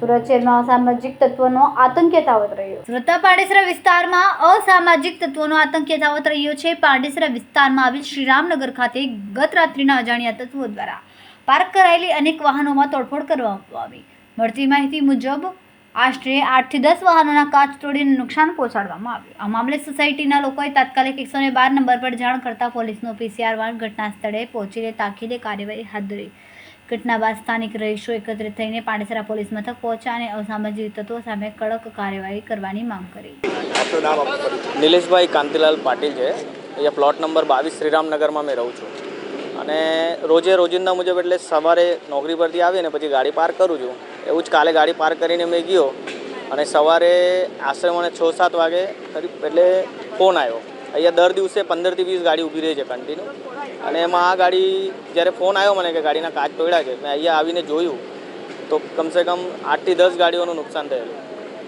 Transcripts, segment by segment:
સુરત શહેરમાં અસામાજિક તત્વોનો આતંક યથાવત રહ્યો. સુરતના પાંડેસરા વિસ્તારમાં અસામાજિક તત્વોનો આતંક યથાવત રહ્યો છે. પાંડેસરા વિસ્તારમાં આવેલ શ્રીરામનગર ખાતે ગત રાત્રિના અજાણ્યા તત્વો દ્વારા પાર્ક કરાયેલી અનેક વાહનોમાં તોડફોડ કરવામાં આવી. મળતી માહિતી મુજબ આશરે આઠથી દસ વાહનોના કાચ તોડીને નુકસાન પહોંચાડવામાં આવ્યું. આ મામલે સોસાયટીના લોકોએ તાત્કાલિક એકસો ને બાર નંબર પર જાણ કરતા પોલીસનો પીસીઆર વાન ઘટના સ્થળે પહોંચીને તાકીદે કાર્યવાહી હાથ ધરી. ઘટના બાદ સ્થાનિક રહીશો એકત્રિત થઈને પાંડેસરા પોલીસ મથક પહોંચ્યા અને અસામાજિક તત્વો સામે કડક કાર્યવાહી કરવાની માંગ કરી. નિલેશભાઈ કાંતિલાલ પાટીલ છે. અહીંયા પ્લોટ નંબર બાવીસ શ્રીરામનગરમાં મેં રહું છું. અને રોજે રોજિંદા મુજબ એટલે સવારે નોકરી પરથી આવીને પછી ગાડી પાર્ક કરું છું. એવું જ કાલે ગાડી પાર્ક કરીને મેં ગયો અને સવારે આશરે મને છ સાત વાગે કરી એટલે ફોન આવ્યો. અહીંયા દર દિવસે પંદરથી વીસ ગાડી ઊભી રહી છે કન્ટિન્યુ અને એમાં આ ગાડી જ્યારે ફોન આવ્યો મને કે ગાડીના કાચ તોડ્યા છે મેં અહીંયા આવીને જોયું તો કમસે કમ આઠથી દસ ગાડીઓનું નુકસાન થયેલું.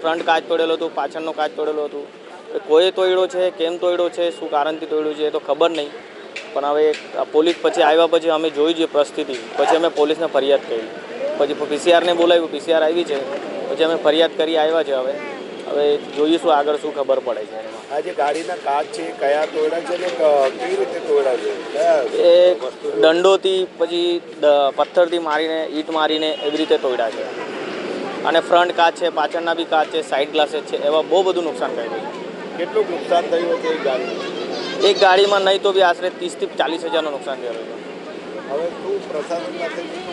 ફ્રન્ટ કાચ તોડેલો હતું, પાછળનો કાચ તોડેલો હતું. કોઈ તોડ્યો છે, કેમ તોડ્યો છે, શું કારણથી તોડ્યું છે એ તો ખબર નહીં. પણ હવે પોલીસ પછી આવ્યા પછી અમે જોઈ જે પરિસ્થિતિ. પછી અમે પોલીસને ફરિયાદ કરી. પછી પીસીઆરને બોલાવ્યું પીસીઆર આવી છે. પછી અમે ફરિયાદ કરી આવ્યા છે હવે. હવે જોઈશું આગળ શું ખબર પડે છે આ જે ગાડીના કાચ છે એ કયા તોડ્યા છે ને કેવી રીતે તોડ્યા છે? એ દંડોથી પછી પથ્થરથી મારીને ઈંટ મારીને એવી રીતે તોડ્યા છે. અને ફ્રન્ટ કાચ છે પાછળના બી કાચ છે સાઈડ ગ્લાસેસ છે એવા બહુ બધું નુકસાન કર્યું કેટલું નુકસાન થયું હતું એક ગાડી? એક ગાડીમાં નહીં તો બી આશરે ત્રીસથી ચાલીસ હજારનું નુકસાન થયું હવે શું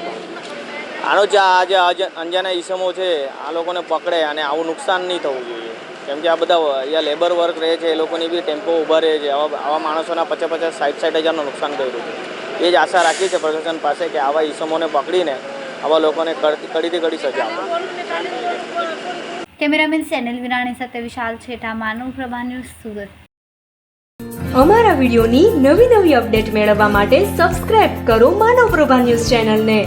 માંગ? આનો જે આ જે અજ- અંજાના ઈસમો છે આ લોકોને પકડે અને આવું નુકસાન નહીં થવું જોઈએ. કેમ કે આ બધા અહીંયા લેબર વર્ક રહે છે એ લોકોની બી ટેમ્પો ઊભા રહે છે. આવા આવા માણસોના પચાસ પચાસ સાઠ સાઠ હજારનું નુકસાન કર્યું છે એ જ આશા રાખી છે પ્રશાસન પાસે કે આવા ઈસમોને પકડીને આવા લોકોને કડ- કડીથી કડી સજા આપે. કેમેરામેન સેનલ વિરાણી સાથે વિશાલ છેટા માનવ પ્રભા ન્યૂઝ સુરત. અમારા વિડીયોની નવી નવી અપડેટ મેળવવા માટે સબસ્ક્રાઇબ કરો માનવ પ્રભા ન્યૂઝ ચેનલને.